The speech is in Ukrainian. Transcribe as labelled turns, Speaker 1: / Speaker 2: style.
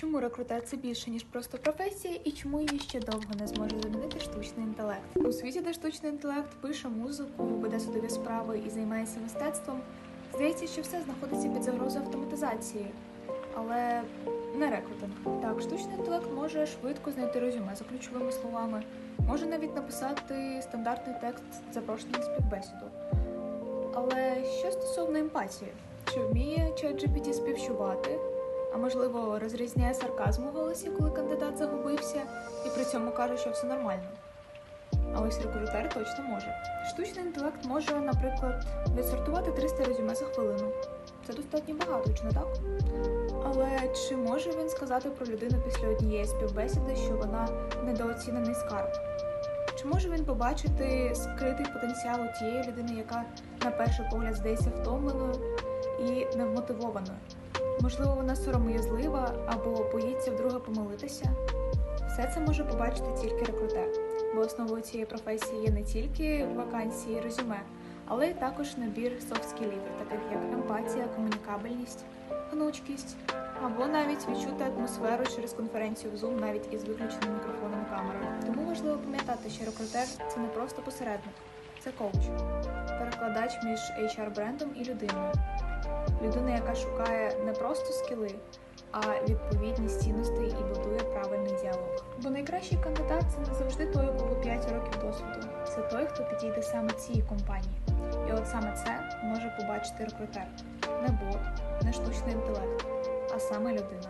Speaker 1: Чому рекрутер це більше ніж просто професія, і чому її ще довго не зможе замінити штучний інтелект? У світі, де штучний інтелект пише музику, веде судові справи і займається мистецтвом, здається, що все знаходиться під загрозою автоматизації, але не рекрутинг. Так, штучний інтелект може швидко знайти резюме за ключовими словами, може навіть написати стандартний текст запрошення на співбесіду. Але що стосовно емпатії, чи вміє ChatGPT співчувати? А можливо, розрізняє сарказм у голосі, коли кандидат загубився, і при цьому каже, що все нормально. А ось рекрутер точно може. Штучний інтелект може, наприклад, відсортувати 300 резюме за хвилину. Це достатньо багато, чи не так? Але чи може він сказати про людину після однієї співбесіди, що вона недооцінений скарб? Чи може він побачити скритий потенціал у тієї людини, яка на перший погляд здається втомленою і невмотивованою? Можливо, вона сором'язлива або боїться вдруге помилитися. Все це може побачити тільки рекрутер, бо основою цієї професії є не тільки вакансії резюме, але й також набір софт-скілів, таких як емпатія, комунікабельність, гнучкість, або навіть відчути атмосферу через конференцію в Zoom навіть із виключеним мікрофоном і камерою. Тому важливо пам'ятати, що рекрутер це не просто посередник, це коуч, перекладач між HR-брендом і людиною. Людина, яка шукає не просто скіли, а відповідність цінностей і будує правильний діалог. Бо найкращий кандидат це не завжди той, у кого 5 років досвіду. Це той, хто підійде саме цій компанії. І от саме це може побачити рекрутер. Не бот, не штучний інтелект, а саме людина.